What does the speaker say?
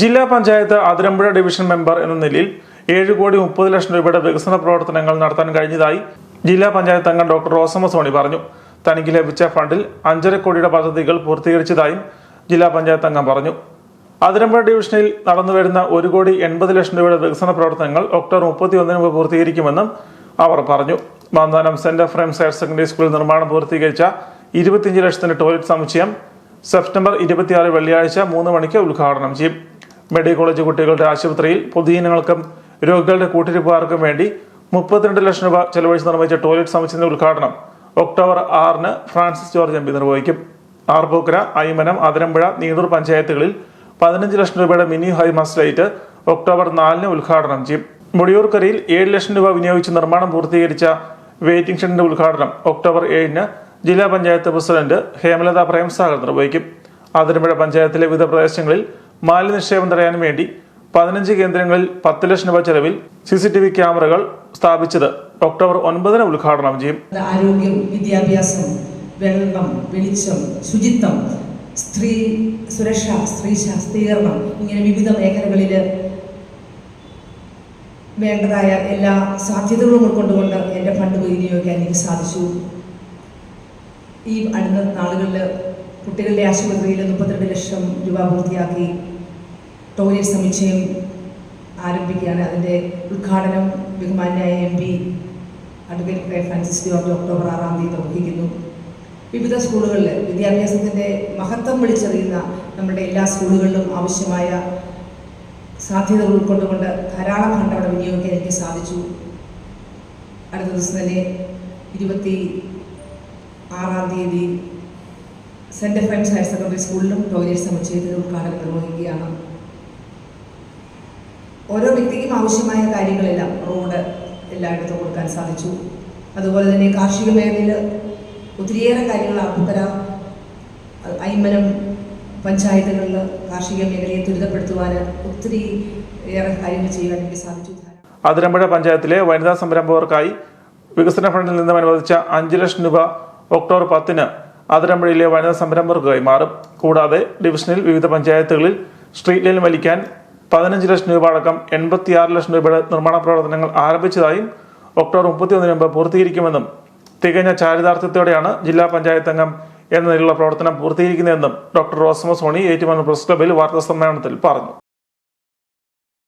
ജില്ലാ panchayat Athirampuzha division member എന്ന നിലയിൽ ഏഴ് കോടി മുപ്പത് ലക്ഷം രൂപയുടെ വികസന പ്രവർത്തനങ്ങൾ നടത്താൻ കഴിഞ്ഞതായി ജില്ലാ പഞ്ചായത്ത് അംഗം ഡോക്ടർ റോസമ്മ സോണി പറഞ്ഞു. തനിക്ക് ലഭിച്ച ഫണ്ടിൽ അഞ്ചര കോടിയുടെ പദ്ധതികൾ പൂർത്തീകരിച്ചതായും ജില്ലാ പഞ്ചായത്ത് അംഗം പറഞ്ഞു. അതിരമ്പുഴ ഡിവിഷനിൽ നടന്നുവരുന്ന ഒരു കോടി എൺപത് ലക്ഷം രൂപയുടെ വികസന പ്രവർത്തനങ്ങൾ ഒക്ടോബർ മുപ്പത്തി ഒന്നിന് മുമ്പ് പൂർത്തീകരിക്കുമെന്നും അവർ പറഞ്ഞു. Manthanam saint Ephrem's higher secondary school നിർമ്മാണം പൂർത്തീകരിച്ച ഇരുപത്തിയഞ്ച് ലക്ഷത്തിന്റെ ടോയ്ലറ്റ് സമുച്ചയം സെപ്റ്റംബർ ഇരുപത്തിയാറ് വെള്ളിയാഴ്ച മൂന്ന് മണിക്ക് ഉദ്ഘാടനം ചെയ്യും. മെഡിക്കൽ കോളേജ് കുട്ടികളുടെ ആശുപത്രിയിൽ പൊതുജനങ്ങൾക്കും രോഗികളുടെ കൂട്ടിരിപ്പുകാർക്കും വേണ്ടി മുപ്പത്തിരണ്ട് ലക്ഷം രൂപ ചെലവഴിച്ച് നിർമ്മിച്ച ടോയ്ലറ്റ് സമുച്ചയത്തിന്റെ ഉദ്ഘാടനം ഒക്ടോബർ ആറിന് ഫ്രാൻസിസ് ജോർജ് എം പി നിർവഹിക്കും. ആർപ്പൂക്കര അയ്മനം അതിരമ്പുഴ നീണ്ടൂർ പഞ്ചായത്തുകളിൽ പതിനഞ്ച് ലക്ഷം രൂപയുടെ മിനി ഹൈമാസ് ലൈറ്റ് ഒക്ടോബർ നാലിന് ഉദ്ഘാടനം ചെയ്യും. മുടിയൂർക്കരയിൽ ഏഴ് ലക്ഷം രൂപ വിനിയോഗിച്ച് നിർമ്മാണം പൂർത്തീകരിച്ച വെയിറ്റിംഗ് ഷെഡിന്റെ ഉദ്ഘാടനം ഒക്ടോബർ ഏഴിന് ജില്ലാ പഞ്ചായത്ത് പ്രസിഡന്റ് ഹേമലത പ്രേംസാഗർ നിർവഹിക്കും. അതിരമ്പുഴ പഞ്ചായത്തിലെ വിവിധ പ്രദേശങ്ങളിൽ മാലിന്യ നിക്ഷേപം തടയാൻ വേണ്ടി പതിനഞ്ച് കേന്ദ്രങ്ങളിൽ പത്ത് ലക്ഷം രൂപ ചെലവിൽ സി സി ടി വി ക്യാമറകൾ സ്ഥാപിച്ചത് ഒക്ടോബർ ഒൻപതിന് ഉദ്ഘാടനം ചെയ്യും. ആരോഗ്യം വിദ്യാഭ്യാസം വെള്ളം വെളിച്ചം ശുചിത്വം സ്ത്രീ സുരക്ഷ സ്ത്രീ ശാസ്ത്രീകരണം ഇങ്ങനെ വിവിധ മേഖലകളിൽ വേണ്ടതായ എല്ലാ സാധ്യതകളും ഉൾക്കൊണ്ടുകൊണ്ട് എന്റെ ഫണ്ട് വിനിയോഗിക്കാൻ എനിക്ക് സാധിച്ചു. ഈ അടുത്ത നാളുകളിൽ കുട്ടികളുടെ ആശുപത്രിയിൽ മുപ്പത്തിരണ്ട് ലക്ഷം രൂപ പൂർത്തിയാക്കി. ടോയ്ലറ്റ് സമുച്ചയം ആരംഭിക്കുകയാണ്. അതിന്റെ ഉദ്ഘാടനം ബഹുമാന്യായ M P advocate K Francis George October ആറാം തീയതി നിർവഹിക്കുന്നു. വിവിധ സ്കൂളുകളിൽ വിദ്യാഭ്യാസത്തിന്റെ മഹത്വം വിളിച്ചറിയുന്ന നമ്മുടെ എല്ലാ സ്കൂളുകളിലും ആവശ്യമായ സാധ്യതകൾ ഉൾക്കൊണ്ടുകൊണ്ട് ധാരാളം ഫണ്ട് അവിടെ വിനിയോഗിക്കാൻ എനിക്ക് സാധിച്ചു. അടുത്ത ദിവസം തന്നെ ഇരുപത്തി ആറാം തീയതി സെന്റ് ഫ്രണ്ട്സ് ഹയർ സെക്കൻഡറി സ്കൂളിലും ടോയ്ലറ്റ് സമുച്ചയത്തിൽ ഉദ്ഘാടനം നിർവഹിക്കുകയാണ്. ഓരോ വ്യക്തിക്കും ആവശ്യമായ കാര്യങ്ങളെല്ലാം റോഡ് എല്ലായിടത്തും കൊടുക്കാൻ സാധിച്ചു. അതുപോലെ തന്നെ കാർഷിക മേഖലയിൽ ഒത്തിരിയേറെ കാര്യങ്ങൾ അപ്പുക്കര അയ്മനം പഞ്ചായത്തുകളിൽ കാർഷിക മേഖലയെ ത്വരിതപ്പെടുത്തുവാൻ ഒത്തിരി ഏറെ കാര്യങ്ങൾ ചെയ്യുവാൻ എനിക്ക് സാധിച്ചു. അതിരമ്പുഴ പഞ്ചായത്തിലെ വനിതാ സംരംഭകർക്കായി വികസന ഫണ്ടിൽ നിന്നും അനുവദിച്ച അഞ്ച് ലക്ഷം രൂപ ഒക്ടോബർ പത്തിന് അതിരമ്പുഴയിലെ വനിതാ സംരംഭകർക്ക് കൈമാറും കൂടാതെ ഡിവിഷനിൽ വിവിധ പഞ്ചായത്തുകളിൽ സ്ട്രീറ്റ് ലൈൻ വലിക്കാൻ പതിനഞ്ച് ലക്ഷം രൂപ അടക്കം എൺപത്തിയാറ് ലക്ഷം രൂപയുടെ നിർമ്മാണ പ്രവർത്തനങ്ങൾ ആരംഭിച്ചതായും ഒക്ടോബർ മുപ്പത്തിയൊന്നിന് മുമ്പ് പൂർത്തീകരിക്കുമെന്നും തികഞ്ഞ ചാരിതാർത്ഥ്യത്തോടെയാണ് ജില്ലാ പഞ്ചായത്ത് അംഗം എന്ന നിലയിലുള്ള പ്രവർത്തനം പൂർത്തീകരിക്കുന്നതെന്നും ഡോക്ടർ റോസ്മോസ് സോണി ഏറ്റുമാനൂർ പ്രസ് ക്ലബിൽ വാർത്താ സമ്മേളനത്തിൽ പറഞ്ഞു.